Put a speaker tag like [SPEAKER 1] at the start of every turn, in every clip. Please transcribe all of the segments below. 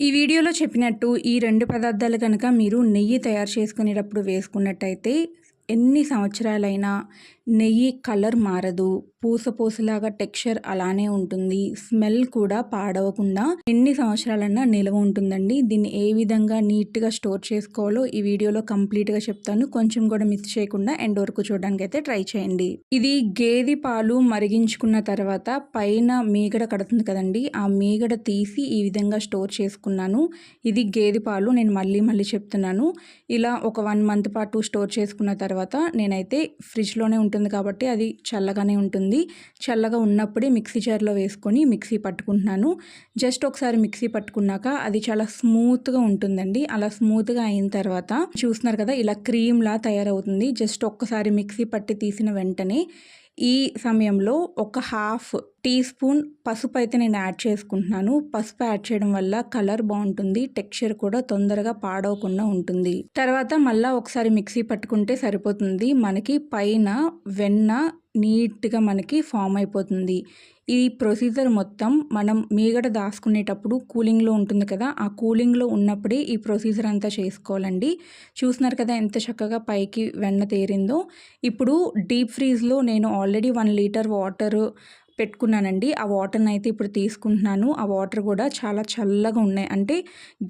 [SPEAKER 1] ఈ వీడియోలో చెప్పినట్టు ఈ రెండు పదార్థాలు కనుక మీరు నెయ్యి తయారు చేసుకునేటప్పుడు వేసుకున్నట్టయితే ఎన్ని సంవత్సరాలైనా నెయ్యి కలర్ మారదు. పూస పూసలాగా టెక్స్చర్ అలానే ఉంటుంది. స్మెల్ కూడా పాడవకుండా ఎన్ని సంవత్సరాలన్నా నిల్వ ఉంటుందండి. దీన్ని ఏ విధంగా నీట్గా స్టోర్ చేసుకోవాలో ఈ వీడియోలో కంప్లీట్గా చెప్తాను. కొంచెం కూడా మిస్ చేయకుండా ఎండ్ వరకు చూడడానికి అయితే ట్రై చేయండి. ఇది గేది పాలు మరిగించుకున్న తర్వాత పైన మీగడ కడుతుంది కదండి. ఆ మీగడ తీసి ఈ విధంగా స్టోర్ చేసుకున్నాను. ఇది గేది పాలు. నేను మళ్ళీ మళ్ళీ చెప్తున్నాను. ఇలా ఒక వన్ మంత్ పాటు స్టోర్ చేసుకున్న తర్వాత తర్వాత నేనైతే ఫ్రిడ్జ్లోనే ఉంటుంది ఉంటుంది కాబట్టి అది చల్లగానే ఉంటుంది. చల్లగా ఉన్నప్పుడే మిక్సీ జార్లో వేసుకొని మిక్సీ పట్టుకుంటున్నాను. జస్ట్ ఒకసారి మిక్సీ పట్టుకున్నాక అది చాలా స్మూత్గా ఉంటుందండి. అలా స్మూత్గా అయిన తర్వాత చూస్తున్నారు కదా ఇలా క్రీమ్లా తయారవుతుంది. జస్ట్ ఒక్కసారి మిక్సీ పట్టి తీసిన వెంటనే ఈ సమయంలో ఒక హాఫ్ టీ స్పూన్ పసుపు అయితే నేను యాడ్ చేసుకుంటున్నాను. పసుపు యాడ్ చేయడం వల్ల కలర్ బాగుంటుంది. టెక్స్చర్ కూడా తొందరగా పాడవకుండా ఉంటుంది. తర్వాత మళ్ళీ ఒకసారి మిక్సీ పట్టుకుంటే సరిపోతుంది. మనకి పైన వెన్న నీట్గా మనకి ఫామ్ అయిపోతుంది. ఈ ప్రొసీజర్ మొత్తం మనం మీగడ దాచుకునేటప్పుడు కూలింగ్లో ఉంటుంది కదా ఆ కూలింగ్లో ఉన్నప్పుడే ఈ ప్రొసీజర్ అంతా చేసుకోవాలండి. చూస్తున్నారు కదా ఎంత చక్కగా పైకి వెన్న తేరిందో. ఇప్పుడు డీప్ ఫ్రీజ్లో నేను ఆల్రెడీ వన్ లీటర్ వాటర్ పెట్టుకున్నానండి. ఆ వాటర్ని అయితే ఇప్పుడు తీసుకుంటున్నాను. ఆ వాటర్ కూడా చాలా చల్లగా ఉన్నాయి. అంటే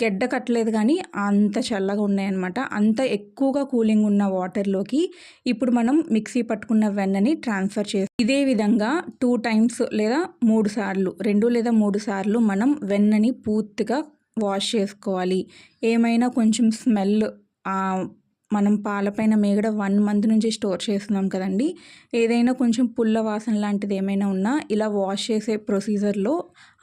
[SPEAKER 1] గెడ్డ కట్టలేదు కానీ అంత చల్లగా ఉన్నాయి అనమాట అంత ఎక్కువగా కూలింగ్ ఉన్న వాటర్లోకి ఇప్పుడు మనం మిక్సీ పట్టుకున్న వెన్నని ట్రాన్స్ఫర్ చేసి ఇదే విధంగా టూ టైమ్స్ లేదా మూడు సార్లు రెండు లేదా మూడు సార్లు మనం వెన్నని పూర్తిగా వాష్ చేసుకోవాలి. ఏమైనా కొంచెం స్మెల్ మనం పాలపైన మేగడ వన్ మంత్ నుంచి స్టోర్ చేస్తున్నాం కదండి. ఏదైనా కొంచెం పుల్ల వాసన లాంటిది ఏమైనా ఉన్నా ఇలా వాష్ చేసే ప్రొసీజర్లో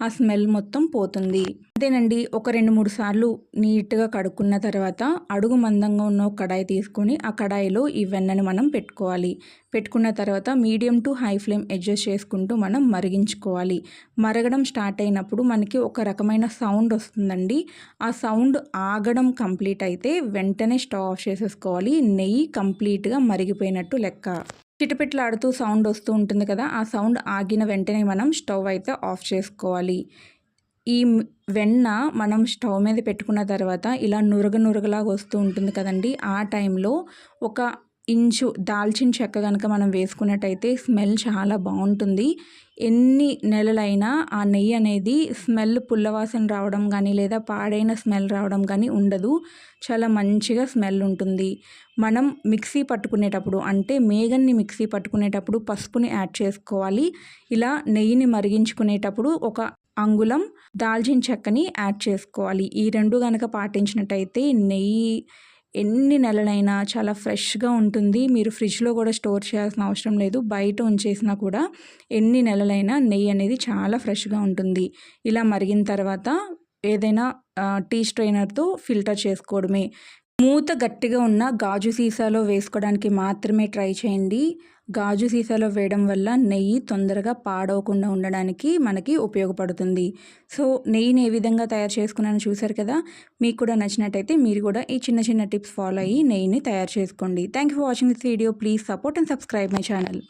[SPEAKER 1] ఆ స్మెల్ మొత్తం పోతుంది. అంతేనండి ఒక రెండు మూడు సార్లు నీట్గా కడుక్కున్న తర్వాత అడుగు మందంగా ఉన్న ఒక కడాయి తీసుకొని ఆ కడాయిలో ఈ వెన్నను మనం పెట్టుకోవాలి. పెట్టుకున్న తర్వాత medium to high flame adjust చేసుకుంటూ మనం మరిగించుకోవాలి. మరగడం స్టార్ట్ అయినప్పుడు మనకి ఒక రకమైన సౌండ్ వస్తుందండి. ఆ సౌండ్ ఆగడం కంప్లీట్ అయితే వెంటనే స్టవ్ ఆఫ్ చేసేసుకోవాలి. నెయ్యి కంప్లీట్గా మరిగిపోయినట్టు లెక్క. చిటపెట్లాడుతూ సౌండ్ వస్తూ ఉంటుంది కదా ఆ సౌండ్ ఆగిన వెంటనే మనం స్టవ్ అయితే ఆఫ్ చేసుకోవాలి. ఈ వెన్న మనం స్టవ్ మీద పెట్టుకున్న తర్వాత ఇలా నురగ నురగలాగా వస్తూ ఉంటుంది కదండి. ఆ టైంలో ఒక ఇంచు దాల్చిన చెక్క కనుక మనం వేసుకున్నట్టయితే స్మెల్ చాలా బాగుంటుంది. ఎన్ని నెలలైనా ఆ నెయ్యి అనేది స్మెల్ పుల్లవాసన రావడం కానీ లేదా పాడైన స్మెల్ రావడం కానీ ఉండదు. చాలా మంచిగా స్మెల్ ఉంటుంది. మనం మిక్సీ పట్టుకునేటప్పుడు అంటే మేగన్ని మిక్సీ పట్టుకునేటప్పుడు పసుపుని యాడ్ చేసుకోవాలి. ఇలా నెయ్యిని మరిగించుకునేటప్పుడు ఒక అంగుళం దాల్చిన చెక్కని యాడ్ చేసుకోవాలి. ఈ రెండు కనుక పాటించినట్టయితే నెయ్యి ఎన్ని నెలలైనా చాలా ఫ్రెష్గా ఉంటుంది. మీరు ఫ్రిడ్జ్లో కూడా స్టోర్ చేయాల్సిన అవసరం లేదు. బయట ఉంచేసినా కూడా ఎన్ని నెలలైనా నెయ్యి అనేది చాలా ఫ్రెష్గా ఉంటుంది. ఇలా మరిగిన తర్వాత ఏదైనా టీ స్ట్రైనర్తో ఫిల్టర్ చేసుకోవడమే. మూత గట్టిగా ఉన్న గాజు సీసాలో వేసుకోవడానికి మాత్రమే ట్రై చేయండి. గాజు సీసాలో వేయడం వల్ల నెయ్యి తొందరగా పాడవకుండా ఉండడానికి మనకి ఉపయోగపడుతుంది. సో నెయ్యిని ఏ విధంగా తయారు చేసుకున్నాను చూసారు కదా? మీకు కూడా నచ్చినట్టయితే మీరు కూడా ఈ చిన్న చిన్న టిప్స్ ఫాలో అయ్యి నెయ్యిని తయారు చేసుకోండి. Thank you for watching this video please support and subscribe my channel